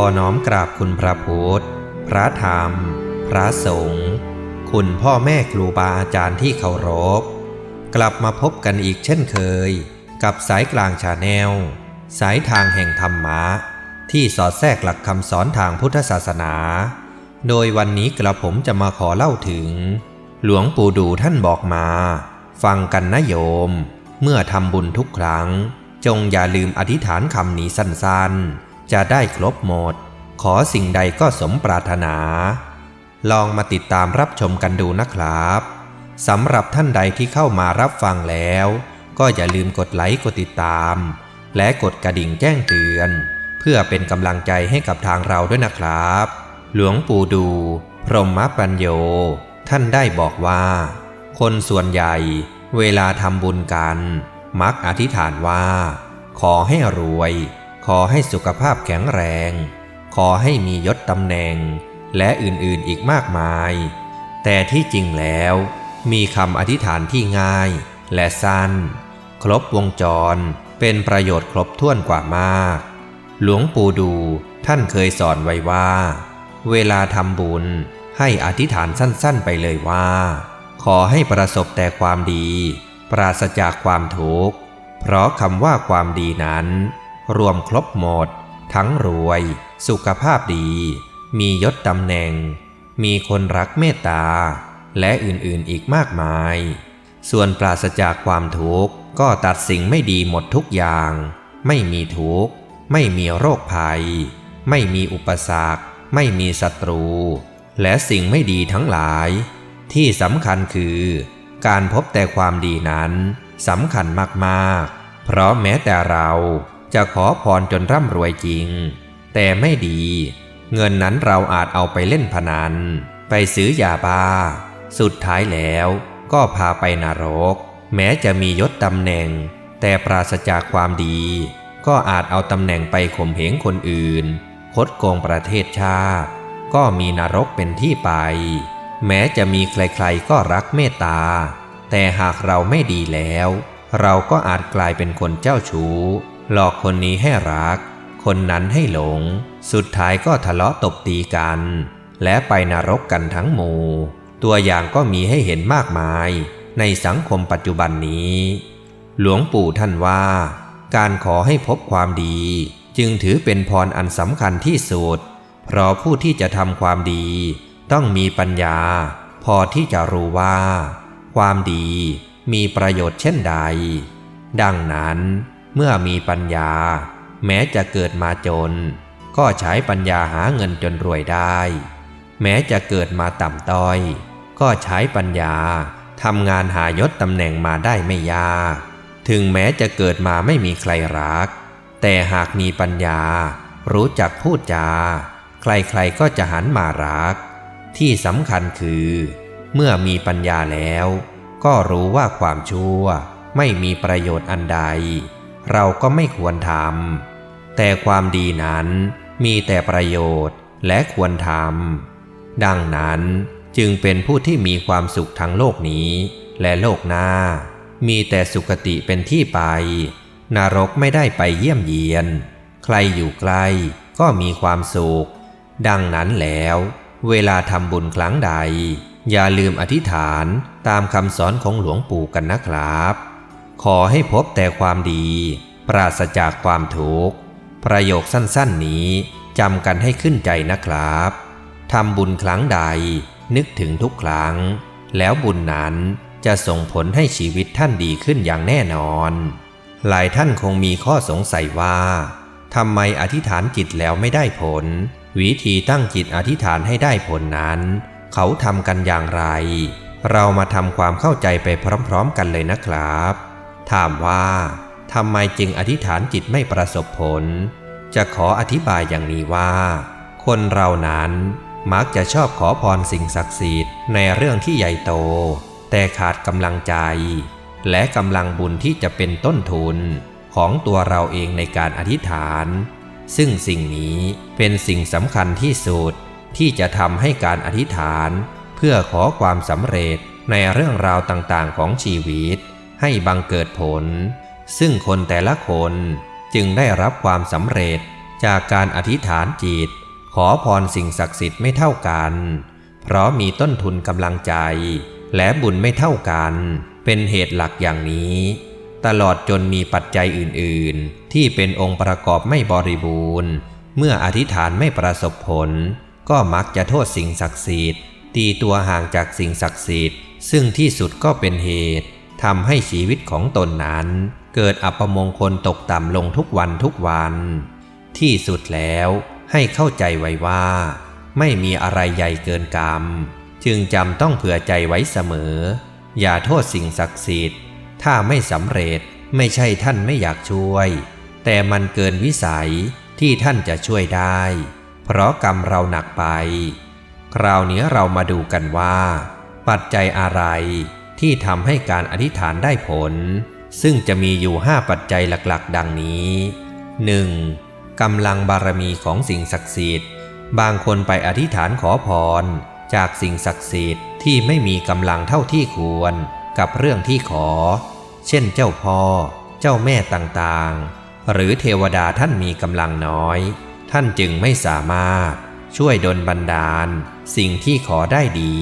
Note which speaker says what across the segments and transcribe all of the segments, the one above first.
Speaker 1: อน้อมกราบคุณพระพุทธ พระธรรม พระสงฆ์คุณพ่อแม่ครูบาอาจารย์ที่เคารพ กลับมาพบกันอีกเช่นเคย กับสายกลางชาแนล สายทางแห่งธรรมะ ที่สอดแทรกหลักคำสอนทางพุทธศาสนา โดยวันนี้กระผมจะมาขอเล่าถึง หลวงปู่ดูท่านบอกมา ฟังกันนะโยม เมื่อทำบุญทุกครั้ง จงอย่าลืมอธิษฐานคำนี้สั้นๆ จะได้ครบหมด ขอสิ่งใดก็สมปรารถนา ลองมาติดตามรับชมกันดูนะครับสำหรับท่านใดที่เข้ามารับฟังแล้ว ก็อย่าลืมกดไลค์กดติดตาม และกดกระดิ่งแจ้งเตือน เพื่อเป็นกำลังใจให้กับทางเราด้วยนะครับ หลวงปู่ดู พรหมปัญโย ท่านได้บอกว่า คนส่วนใหญ่เวลาทำบุญกัน มักอธิษฐานว่า ขอให้รวย ขอให้สุขภาพแข็งแรง ขอให้มียศตำแหน่ง และอื่นๆอีกมากมาย แต่ที่จริงแล้ว มีคำอธิษฐานที่ง่ายและสั้น ครบวงจรเป็นประโยชน์ครบถ้วนกว่ามาก หลวงปู่ดูท่านเคยสอนไว้ว่า เวลาทำบุญให้อธิษฐานสั้นๆไปเลยว่า ขอให้ประสบแต่ความดี ปราศจากความทุกข์ เพราะคำว่าความดีนั้น รวมครบหมด ทั้งรวย สุขภาพดี มียศตำแหน่ง มีคนรักเมตตา และอื่นๆอีกมากมาย ส่วนปราศจากความทุกข์ก็ตัดสิ่งไม่ดีหมดทุกอย่าง ไม่มีทุกข์ ไม่มีโรคภัย ไม่มีอุปสรรค ไม่มีศัตรู และสิ่งไม่ดีทั้งหลาย ที่สำคัญคือ การพบแต่ความดีนั้นสำคัญมากๆ เพราะแม้แต่เรา จะขอพรจนร่ำรวยจริง แต่ไม่ดี เงินนั้นเราอาจเอาไปเล่นพนัน ไปซื้อยาบ้า สุดท้ายแล้วก็พาไปนรก แม้จะมียศตำแหน่ง แต่ปราศจากความดี ก็อาจเอาตำแหน่งไปข่มเหงคนอื่น คดโกงประเทศชาติ ก็มีนรกเป็นที่ไป แม้จะมีใครๆก็รักเมตตา แต่หากเราไม่ดีแล้ว เราก็อาจกลายเป็นคนเจ้าชู้ หลอกคนนี้ให้รัก คนนั้นให้หลง สุดท้ายก็ทะเลาะตบตีกัน และไปนรกกันทั้งหมู่ ตัวอย่างก็มีให้เห็นมากมาย ในสังคมปัจจุบันนี้ หลวงปู่ท่านว่า การขอให้พบความดี จึงถือเป็นพรอันสำคัญที่สุด เพราะผู้ที่จะทำความดี ต้องมีปัญญา พอที่จะรู้ว่า ความดีมีประโยชน์เช่นใด ดังนั้น เมื่อมีปัญญา แม้จะเกิดมาจน ก็ใช้ปัญญาหาเงินจนรวยได้ แม้จะเกิดมาต่ำต้อย ก็ใช้ปัญญาทำงานหายศตำแหน่งมาได้ไม่ยาก ถึงแม้จะเกิดมาไม่มีใครรัก แต่หากมีปัญญา รู้จักพูดจา ใครๆก็จะหันมารัก ที่สำคัญคือ เมื่อมีปัญญาแล้ว ก็รู้ว่าความชั่วไม่มีประโยชน์อันใด เราก็ไม่ควรทำแต่ความดีนั้นมีแต่ประโยชน์และควรทำดังนั้นจึงเป็นผู้ที่มีความสุขทั้งโลกนี้ และโลกหน้า มีแต่สุขติเป็นที่ไป นรกไม่ได้ไปเยี่ยมเยียน ใครอยู่ใกล้ก็มีความสุข ดังนั้นแล้ว เวลาทำบุญครั้งใด อย่าลืมอธิษฐานตามคำสอนของหลวงปู่กันนะครับ ขอให้พบแต่ความดี ปราศจากความทุกข์ ประโยคสั้นๆนี้จำกันให้ขึ้นใจนะครับทำบุญครั้งใดนึกถึงทุกครั้ง แล้วบุญนั้นจะส่งผลให้ชีวิตท่านดีขึ้นอย่างแน่นอน หลายท่านคงมีข้อสงสัยว่าทำไมอธิษฐานจิตแล้วไม่ได้ผล วิธีตั้งจิตอธิษฐานให้ได้ผลนั้น เขาทำกันอย่างไร เรามาทำความเข้าใจไปพร้อมๆกันเลยนะครับ ถามว่าทำไมจึงอธิษฐานจิตไม่ประสบผล จะขออธิบายอย่างนี้ว่า คนเรานั้นมักจะชอบขอพรสิ่งศักดิ์สิทธิ์ในเรื่องที่ใหญ่โต แต่ขาดกำลังใจ และกำลังบุญที่จะเป็นต้นทุนของตัวเราเองในการอธิษฐาน ซึ่งสิ่งนี้เป็นสิ่งสำคัญที่สุดที่จะทำให้การอธิษฐาน เพื่อขอความสำเร็จในเรื่องราวต่างๆของชีวิต ให้บังเกิดผล ซึ่งคนแต่ละคนจึงได้รับความสำเร็จจากการอธิษฐานจิต ขอพรสิ่งศักดิ์สิทธิ์ไม่เท่ากัน เพราะมีต้นทุนกำลังใจ และบุญไม่เท่ากัน เป็นเหตุหลักอย่างนี้ ตลอดจนมีปัจจัยอื่น ๆ ที่เป็นองค์ประกอบไม่บริบูรณ์ เมื่ออธิษฐานไม่ประสบผล ก็มักจะโทษสิ่งศักดิ์สิทธิ์ตีตัวห่างจากสิ่งศักดิ์สิทธิ์ ซึ่งที่สุดก็เป็นเหตุ ทำให้ชีวิตของตนนั้น เกิดอัปมงคลตกต่ำลงทุกวันทุกวัน ที่สุดแล้วให้เข้าใจไว้ว่า ไม่มีอะไรใหญ่เกินกรรม จึงจำต้องเผื่อใจไว้เสมอ อย่าโทษสิ่งศักดิ์สิทธิ์ ถ้าไม่สำเร็จไม่ใช่ท่านไม่อยากช่วย แต่มันเกินวิสัยที่ท่านจะช่วยได้ เพราะกรรมเราหนักไป คราวนี้เรามาดูกันว่า ปัจจัยอะไร ที่ทำให้การอธิษฐานได้ผล ซึ่งจะมีอยู่ห้าปัจจัยหลักๆ ดังนี้ 1. กำลังบารมีของสิ่งศักดิ์สิทธิ์ บางคนไปอธิษฐานขอพร จากสิ่งศักดิ์สิทธิ์ที่ไม่มีกำลังเท่าที่ควรกับเรื่องที่ขอ เช่นเจ้าพ่อ เจ้าแม่ต่างๆ หรือเทวดาท่านมีกำลังน้อย ท่านจึงไม่สามารถช่วยดลบันดาล สิ่งที่ขอได้ดี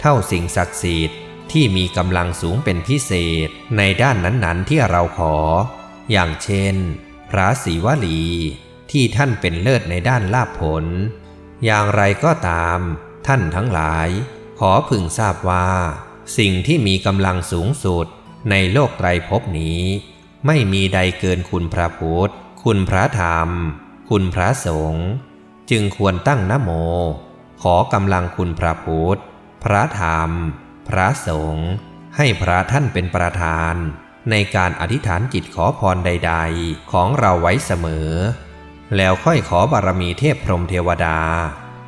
Speaker 1: เท่าสิ่งศักดิ์สิทธิ์ ที่มีกำลังสูงเป็นพิเศษในด้านนั้นๆที่เราขอ อย่างเช่น พระศิวลีที่ท่านเป็นเลิศในด้านลาภผล อย่างไรก็ตาม ท่านทั้งหลาย ขอพึงทราบว่า สิ่งที่มีกำลังสูงสุดในโลกไตรภพนี้ ไม่มีใดเกินคุณพระพุทธ คุณพระธรรม คุณพระสงฆ์จึงควรตั้งนโม ขอกำลังคุณพระพุทธ พระธรรม พระสงฆ์ให้พระท่านเป็นประธาน ในการอธิษฐานจิตขอพรใด ๆ ของเราไว้เสมอ แล้วค่อยขอบารมีเทพพรหมเทวดา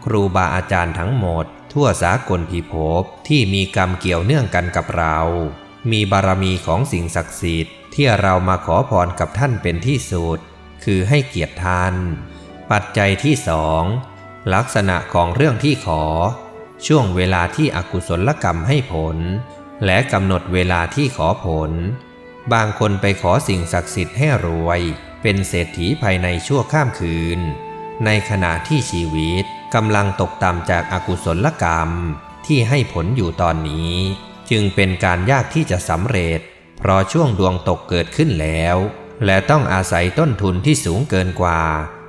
Speaker 1: ครูบาอาจารย์ทั้งหมด ทั่วสากลพิภพที่มีกรรมเกี่ยวเนื่องกันกับเรา มีบารมีของสิ่งศักดิ์สิทธิ์ที่เรามาขอพรกับท่านเป็นที่สุด คือให้เกียรติท่าน ปัจจัยที่สองลักษณะของเรื่องที่ขอ ช่วงเวลาที่อกุศลกรรมให้ผล และกำหนดเวลาที่ขอผล บางคนไปขอสิ่งศักดิ์สิทธิ์ให้รวย เป็นเศรษฐีภายในชั่วข้ามคืน ในขณะที่ชีวิตกำลังตกต่ำจากอากุศลกรรมที่ให้ผลอยู่ตอนนี้ จึงเป็นการยากที่จะสำเร็จ เพราะช่วงดวงตกเกิดขึ้นแล้ว และต้องอาศัยต้นทุนที่สูงเกินกว่า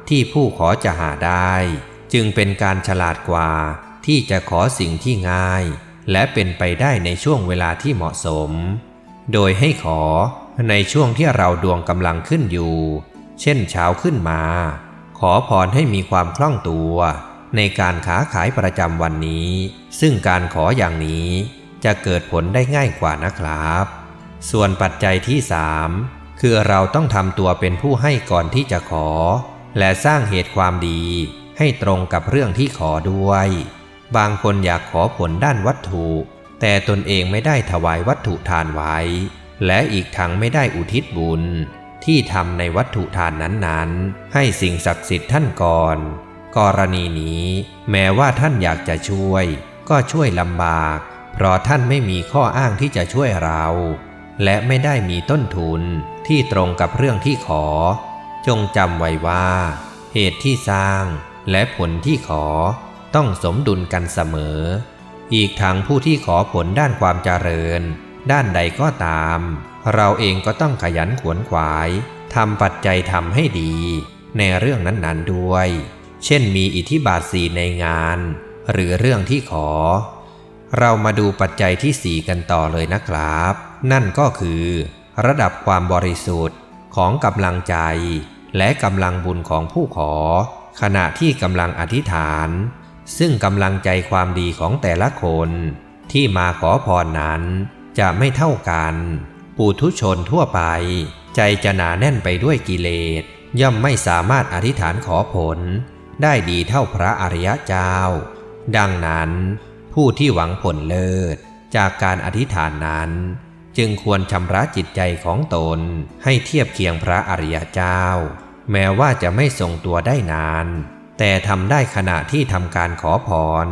Speaker 1: ที่ผู้ขอจะหาได้ จึงเป็นการฉลาดกว่า ที่จะขอสิ่งที่ง่าย และเป็นไปได้ในช่วงเวลาที่เหมาะสม โดยให้ขอในช่วงที่เราดวงกำลังขึ้นอยู่ เช่นเช้าขึ้นมา ขอพรให้มีความคล่องตัว ในการค้าขายประจำวันนี้ ซึ่งการขออย่างนี้จะเกิดผลได้ง่ายกว่านะครับ ส่วนปัจจัยที่สามคือเราต้องทำตัวเป็นผู้ให้ก่อนที่จะขอ และสร้างเหตุความดีให้ตรงกับเรื่องที่ขอด้วย บางคนอยากขอผลด้านวัตถุ แต่ตนเองไม่ได้ถวายวัตถุทานไว้ และอีกทั้งไม่ได้อุทิศบุญ ที่ทำในวัตถุทานนั้นๆ ให้สิ่งศักดิ์สิทธิ์ท่านก่อน กรณีนี้แม้ว่าท่านอยากจะช่วย ก็ช่วยลำบาก เพราะท่านไม่มีข้ออ้างที่จะช่วยเรา และไม่ได้มีต้นทุนที่ตรงกับเรื่องที่ขอ จงจำไว้ว่า เหตุที่สร้างและผลที่ขอ ต้องสมดุลกันเสมอ อีกทั้งผู้ที่ขอผลด้านความเจริญ ด้านใดก็ตาม เราเองก็ต้องขยันขวนขวายทำปัจจัยทำให้ดี ในเรื่องนั้นๆด้วย เช่นมีอิทธิบาทสีในงาน หรือเรื่องที่ขอ เรามาดูปัจจัยที่สี่กันต่อเลยนะครับ นั่นก็คือ ระดับความบริสุทธิ์ของกำลังใจ และกำลังบุญของผู้ขอ ขณะที่กำลังอธิษฐาน ซึ่งกำลังใจความดีของแต่ละคนที่มาขอพรนั้นจะไม่เท่ากัน ปุถุชนทั่วไป ใจจะหนาแน่นไปด้วยกิเลส ย่อมไม่สามารถอธิษฐานขอผล ได้ดีเท่าพระอริยเจ้า ดังนั้น ผู้ที่หวังผลเลิศ จากการอธิษฐานนั้น จึงควรชำระจิตใจของตนให้เทียบเคียงพระอริยเจ้า แม้ว่าจะไม่ทรงตัวได้นาน แต่ทำได้ขณะที่ทำการขอพร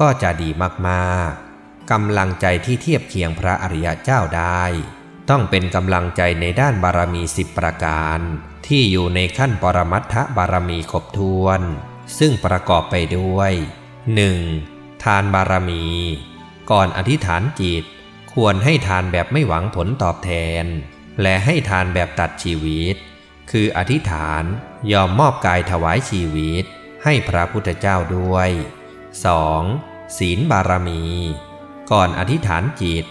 Speaker 1: ก็จะดีมากๆกำลังใจที่เทียบเคียงพระอริยเจ้าได้ ต้องเป็นกำลังใจในด้านบารมีสิบประการ ที่อยู่ในขั้นปรมัตถบารมีครบถ้วน ซึ่งประกอบไปด้วย 1. ทานบารมี ก่อนอธิษฐานจิต ควรให้ทานแบบไม่หวังผลตอบแทน และให้ทานแบบตัดชีวิต คืออธิษฐานยอมมอบกายถวายชีวิต ให้พระพุทธเจ้าด้วย 2. ศีลบารมี ก่อนอธิษฐานจิต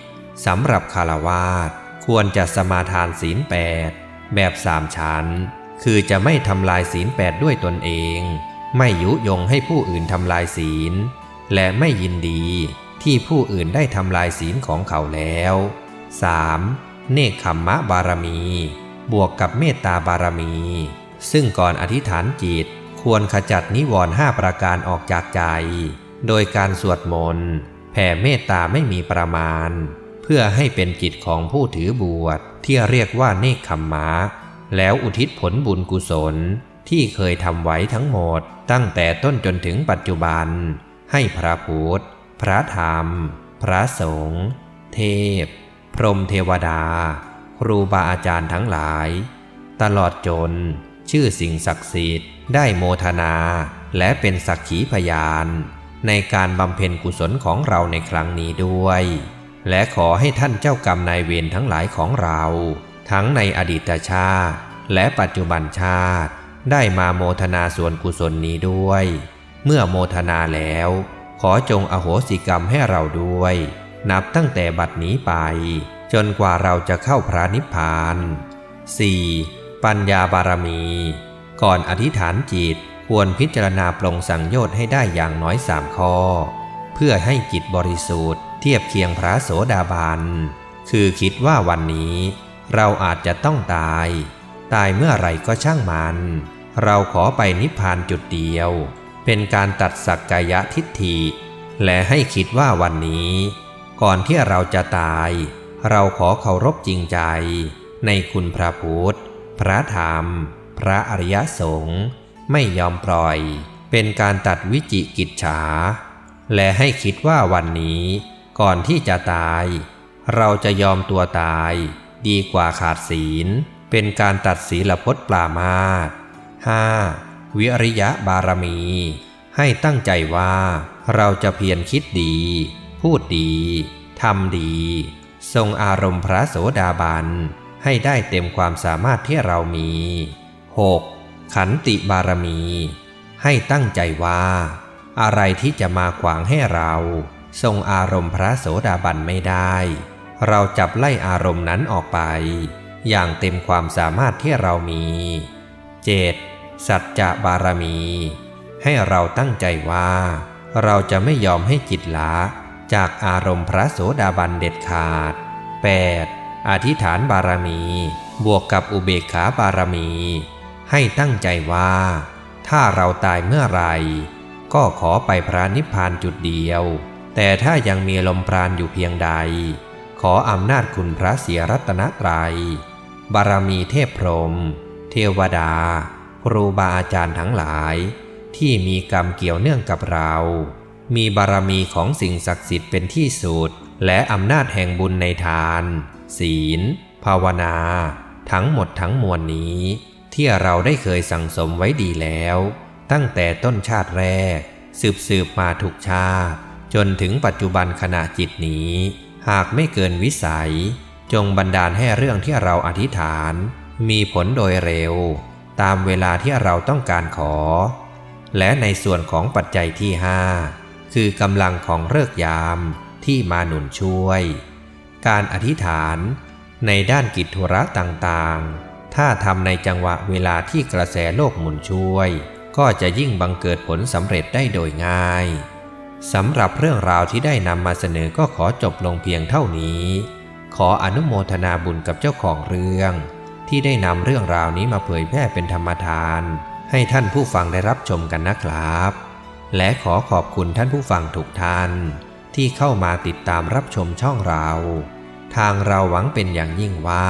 Speaker 1: สำหรับคารวาสควรจะสมาทานศีลแปดแบบสามชั้น คือจะไม่ทำลายศีลแปดด้วยตนเอง ไม่ยุยงให้ผู้อื่นทำลายศีล และไม่ยินดีที่ผู้อื่นได้ทำลายศีลของเขาแล้ว 3. เนคขมมะบารมี บวกกับเมตตาบารมี ซึ่งก่อนอธิษฐานจิต ควรขจัดนิวรณ์ห้าประการออกจากใจ โดยการสวดมนต์แผ่เมตตาไม่มีประมาณ เพื่อให้เป็นกิจของผู้ถือบวชที่เรียกว่าเนคขมมะ แล้วอุทิศผลบุญกุศลที่เคยทำไว้ทั้งหมด ตั้งแต่ต้นจนถึงปัจจุบัน ให้พระพุทธ พระธรรม พระสงฆ์เทพ พรหมเทวดา ครูบาอาจารย์ทั้งหลาย ตลอดจน ชื่อสิ่งศักดิ์สิทธิ์ ได้โมทนาและเป็นสักขีพยาน ในการบำเพ็ญกุศลของเราในครั้งนี้ด้วย และขอให้ท่านเจ้ากรรมนายเวรทั้งหลายของเรา ทั้งในอดีตชาติ และปัจจุบันชาติ ได้มาโมทนาส่วนกุศลนี้ด้วย เมื่อโมทนาแล้ว ขอจงอโหสิกรรมให้เราด้วย นับตั้งแต่บัดนี้ไป จนกว่าเราจะเข้าพระนิพพาน 4. ปัญญาบารมี ก่อนอธิษฐานจิตควรพิจารณาปลงสังโยชน์ให้ได้อย่างน้อยสามข้อ เพื่อให้จิตบริสุทธิ์เทียบเคียงพระโสดาบัน คือคิดว่าวันนี้ เราอาจจะต้องตาย ตายเมื่อไรก็ช่างมัน เราขอไปนิพพานจุดเดียว เป็นการตัดสักกายทิฏฐิ และให้คิดว่าวันนี้ ก่อนที่เราจะตาย เราขอเคารพจริงใจ ในคุณพระพุทธ พระธรรม พระอริยสงฆ์ไม่ยอมปล่อย เป็นการตัดวิจิกิจฉา และให้คิดว่าวันนี้ก่อนที่จะตาย เราจะยอมตัวตาย ดีกว่าขาดศีล เป็นการตัดศีลพจน์ปรามาส 5. วิริยะบารมี ให้ตั้งใจว่าเราจะเพียรคิดดี พูดดีทำดี ทรงอารมณ์พระโสดาบันให้ได้เต็มความสามารถที่เรามี 6. ขันติบารมี ให้ตั้งใจว่า อะไรที่จะมาขวางให้เรา ทรงอารมณ์พระโสดาบันไม่ได้ เราจับไล่อารมณ์นั้นออกไป อย่างเต็มความสามารถที่เรามี 7. สัจจะบารมี ให้เราตั้งใจว่า เราจะไม่ยอมให้จิตละจากอารมณ์พระโสดาบันเด็ดขาด 8. อธิษฐานบารมี บวกกับอุเบกขาบารมี ให้ตั้งใจว่า ถ้าเราตายเมื่อไรก็ขอไปพระนิพพานจุดเดียว แต่ถ้ายังมีลมปราณอยู่เพียงใด ขออำนาจคุณพระเสียรัตนตรัย บารมีเทพพรหมเทวดา ครูบาอาจารย์ทั้งหลาย ที่มีกรรมเกี่ยวเนื่องกับเรา มีบารมีของสิ่งศักดิ์สิทธิ์เป็นที่สุด และอำนาจแห่งบุญในทาน ศีล ภาวนา ทั้งหมดทั้งมวลนี้ ที่เราได้เคยสั่งสมไว้ดีแล้ว ตั้งแต่ต้นชาติแรก สืบสืบมาทุกชาติ จนถึงปัจจุบันขณะจิตนี้ หากไม่เกินวิสัย จงบันดาลให้เรื่องที่เราอธิษฐาน มีผลโดยเร็ว ตามเวลาที่เราต้องการขอ และในส่วนของปัจจัยที่ห้าคือกำลังของเลิกยามที่มาหนุนช่วย การอธิษฐานในด้านกิจธุระต่างๆ ถ้าทำในจังหวะเวลาที่กระแสโลกหมุนช่วย ก็จะยิ่งบังเกิดผลสำเร็จได้โดยง่ายสำหรับเรื่องราวที่ได้นำมาเสนอก็ขอจบลงเพียงเท่านี้ ขออนุโมทนาบุญกับเจ้าของเรื่อง ที่ได้นำเรื่องราวนี้มาเผยแพร่เป็นธรรมทาน ให้ท่านผู้ฟังได้รับชมกันนะครับ และขอขอบคุณท่านผู้ฟังทุกท่าน ที่เข้ามาติดตามรับชมช่องเรา ทางเราหวังเป็นอย่างยิ่งว่า